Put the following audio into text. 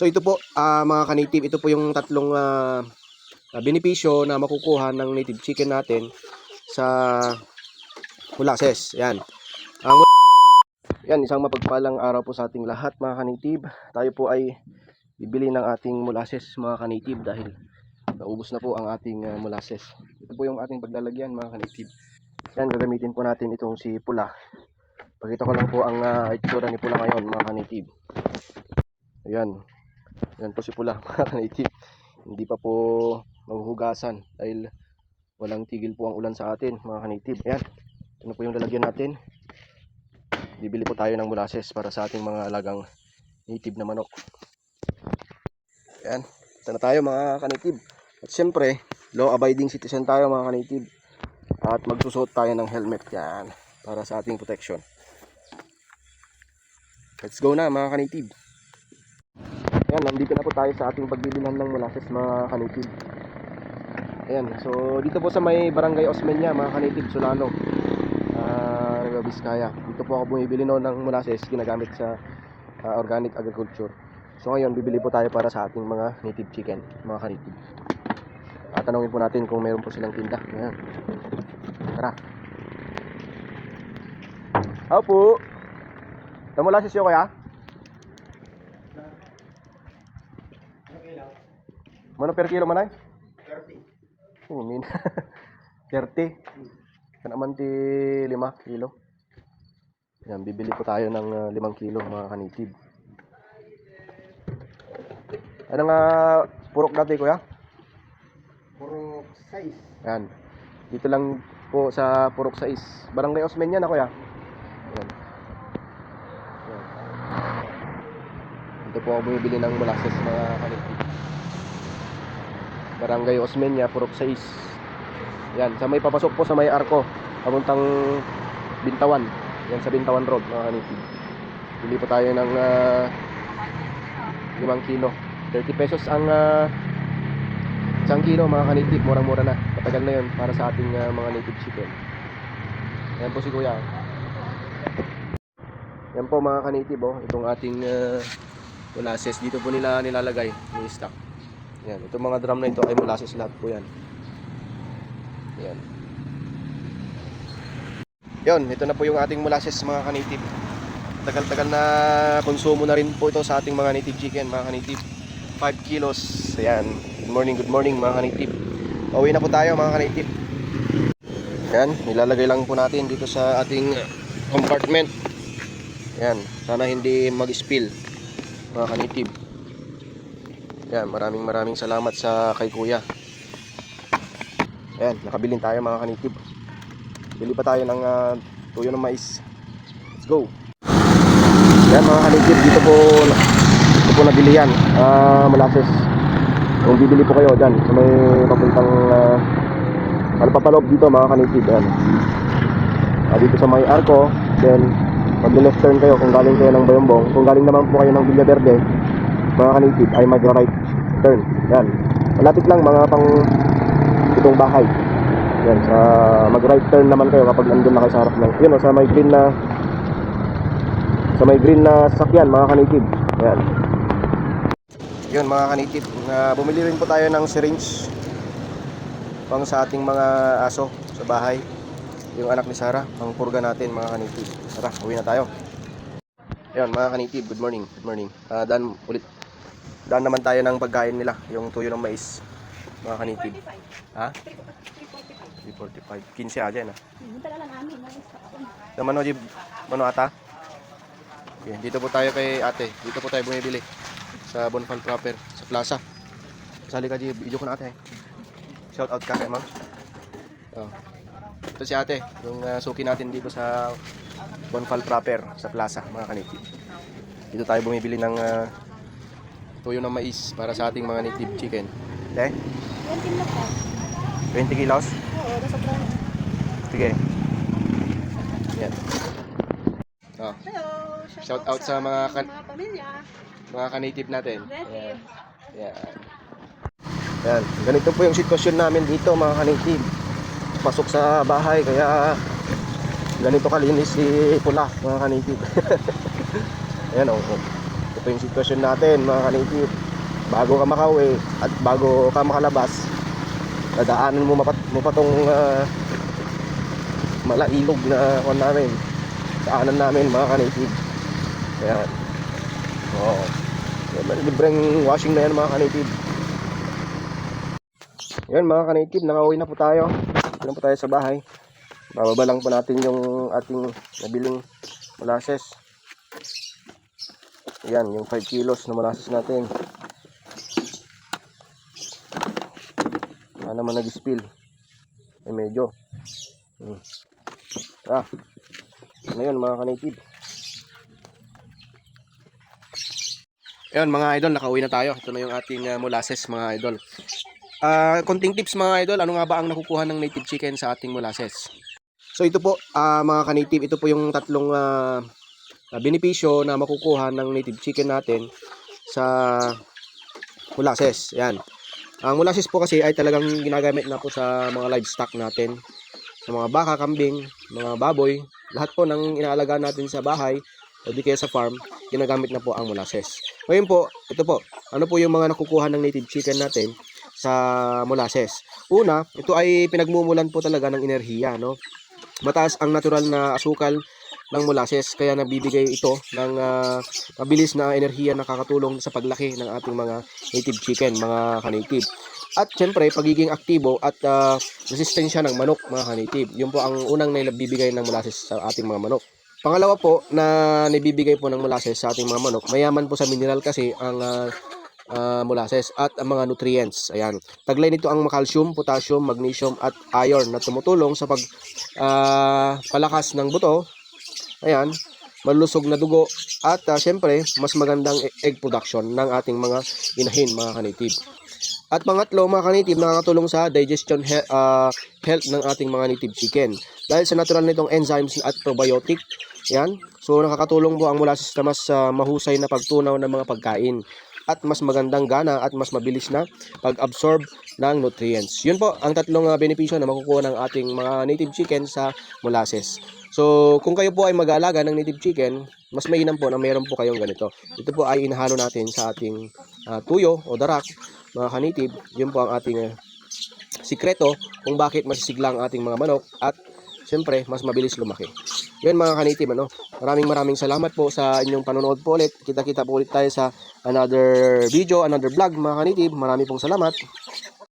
So ito po ah, mga ka-native, ito po yung tatlong ah, benepisyo na makukuha ng native chicken natin sa molasses. Yan. Ang yan, isang mapagpalang araw po sa ating lahat mga ka-native. Tayo po ay bibili ng ating molasses mga ka-native dahil naubos na po ang ating ah, molasses. Ito po yung ating paglalagyan mga ka-native. Yan, gagamitin po natin itong si Pula. Pakita ko lang po ang ah, itsura ni Pula ngayon mga ka-native. Ayan. Yan po si Pula mga ka-native. Hindi pa po mahuhugasan dahil walang tigil po ang ulan sa atin mga ka-native. Ayan. Ito po yung lalagyan natin. Bibili po tayo ng molasses para sa ating mga alagang native na manok. Ayan. Ito na tayo mga ka-native. At siyempre, law abiding citizen tayo mga ka-native. At magsusuot tayo ng helmet yan para sa ating protection. Let's go na mga ka-native. Ayan, nandito na po tayo sa ating pagbibilhan ng molasses mga ka-native. Ayan, so dito po sa may barangay Osmeña mga ka-native Solano. Ah, Nueva Vizcaya. Dito po ako bumibili noon ng molasses ginagamit sa ah, organic agriculture. So ngayon, bibili po tayo para sa ating mga native chicken, mga ka-native. At tanongin po natin kung meron po silang tinda. Ayan. Tara. Ako po. Ito molasses yun kaya? Mano per kilo manay? 30. Oh, min. 30. Kan naman ti 5 kilo. Yan, bibili po tayo ng ah, 5 kilo mga kanitib. Ano nga purok dati kuya? Puro size. Yan. Dito lang po sa Purok 6. Barangay Osmeña na kuya. Yan. Yan. Dito po ako bumibili ng molasses mga kanitib. Barangay Osmeña, Purok 6. Yan, sa may papasok po sa may arko, papuntang Bintawan. Yan sa Bintawan Road, mga kanitib. Bili po tayo ng ah, 5 kilo. 30 pesos ang ah, isang kilo, mga kanitib. Murang-mura na. Matagal na yun para sa ating ah, mga native chicken. Yan po si Kuya. Yan po mga kanitib, oh. Itong ating ah, molasses. Dito po nila nilalagay yung stock. Yan, itong mga drum na ito ay molasses lahat po yan. Yan. Yon, ito na po yung ating molasses mga ka-native. Tagal-tagal na konsumo na rin po ito sa ating mga native chicken, mga ka-native. 5 kilos. Ayan. Good morning, good morning mga ka-native. Pauwi na po tayo mga ka-native. Yan, nilalagay lang po natin dito sa ating compartment. Yan, sana hindi mag-spill mga ka-native. Yan, maraming maraming salamat sa kay kuya. Ayan, nakabilin tayo mga kanitib. Bili pa tayo ng ah, tuyo ng mais. Let's go. Ayan mga kanitib, dito po dito po nabili yan. Ah, molasses. Kung bibili po kayo dyan, sa may papuntang uh, Alpapaloob dito mga kanitib. Ayan. Ah, dito sa may arko, then pag left turn kayo kung galing kayo ng Bayombong, kung galing naman po kayo ng Villaverde, mga kanitib ay mag right turn. Yan. Malapit lang mga pang itong bahay. Yan, sa mag right turn naman kayo kapag nandun na kayo sa harap ng, yun, o, sa may green na sa may green na sasakyan, mga kanitib. Yan. Yun, mga kanitib. Uh, bumili rin po tayo ng syringe pang sa ating mga aso sa bahay. Yung anak ni Sarah, pang purga natin, mga kanitib. Tara, uwi na tayo. Ayun, mga kanitib, good morning. Good morning. Ah, dan ulit. Daan naman tayo ng pagkain nila, yung tuyo ng mais. Mga kanitib. Ha? 345. 15 aja na. Naman o, Jib, mano ata? Okay, dito po tayo kay ate. Dito po tayo bumibili. Sa Bonfal Proper, sa plaza. Sali ka, Jib. Video ko na ate. Shout out ka kay ma'am. Oh. Ito si ate, yung ah, suki natin dito sa Bonfal Proper, sa plaza, mga kanitib. Dito tayo bumibili ng ah, tuyo ng mais para sa ating mga native chicken. Okay? 20 kilos? Sige. Yan. Oh, Hello! Shout out sa mga kan- mga pamilya. mga ka-native natin. Native. Yan. Yan. Ganito po yung sitwasyon namin dito mga ka-native. Pasok sa bahay kaya ganito kalinis si Pula mga ka-native. Ayan oh. Ito yung sitwasyon natin mga kanitib. Bago ka makauwi at bago ka makalabas, dadaanan mo, mapat, mo pa tong ah, malailog na kon namin. Daanan namin mga kanitib. Ayan. Oo. Libreng washing na yan mga kanitib. Yan mga kanitib, nakauwi na po tayo. Na po tayo sa bahay. Bababa lang po natin yung ating nabiling molasses. Yan, yung 5 kilos na molasses natin. Wala naman nag-spill. Eh medyo. Hmm. Ah. Ano yun mga kanitib? Ayun mga idol, nakauwi na tayo. Ito na yung ating uh, molasses mga idol. Ah, konting tips mga idol, ano nga ba ang nakukuha ng native chicken sa ating molasses? So ito po ah, mga kanitib, ito po yung tatlong ah, ah, benepisyo na makukuha ng native chicken natin sa molasses. Yan. Ang molasses po kasi ay talagang ginagamit na po sa mga livestock natin. Sa mga baka, kambing, mga baboy, lahat po ng inaalaga natin sa bahay o di kaya sa farm, ginagamit na po ang molasses. Ngayon po, ito po, ano po yung mga nakukuha ng native chicken natin sa molasses? Una, ito ay pinagmumulan po talaga ng enerhiya, no? Mataas ang natural na asukal ng molasses kaya nabibigay ito ng ah, mabilis na enerhiya na nakakatulong sa paglaki ng ating mga native chicken, mga ka-native. At syempre, pagiging aktibo at ah, resistensya ng manok, mga ka-native. Yun po ang unang naibibigay ng molasses sa ating mga manok. Pangalawa po na nabibigay po ng molasses sa ating mga manok, mayaman po sa mineral kasi ang ah, ah, molasses at ang mga nutrients. Ayan. Taglay nito ang calcium, potassium, magnesium at iron na tumutulong sa pag ah, palakas ng buto. Ayan. Malusog na dugo at ah, syempre mas magandang e- egg production ng ating mga inahin mga kanitib. At pangatlo mga kanitib nakakatulong sa digestion he- ah, health ng ating mga native chicken. Dahil sa natural nitong enzymes at probiotic, yan. So nakakatulong po ang molasses na mas ah, mahusay na pagtunaw ng mga pagkain at mas magandang gana at mas mabilis na pag-absorb ng nutrients. Yun po ang tatlong ah, benepisyo na makukuha ng ating mga native chicken sa molasses. So, kung kayo po ay mag-aalaga ng native chicken, mas mainam po na meron po kayong ganito. Ito po ay inahalo natin sa ating ah, tuyo o darak, mga kanitib. Yun po ang ating ah, sikreto kung bakit masisigla ang ating mga manok at siyempre mas mabilis lumaki. Yun mga kanitib, ano? Maraming maraming salamat po sa inyong panonood po ulit. Kita-kita po ulit tayo sa another video, another vlog mga kanitib. Marami pong salamat.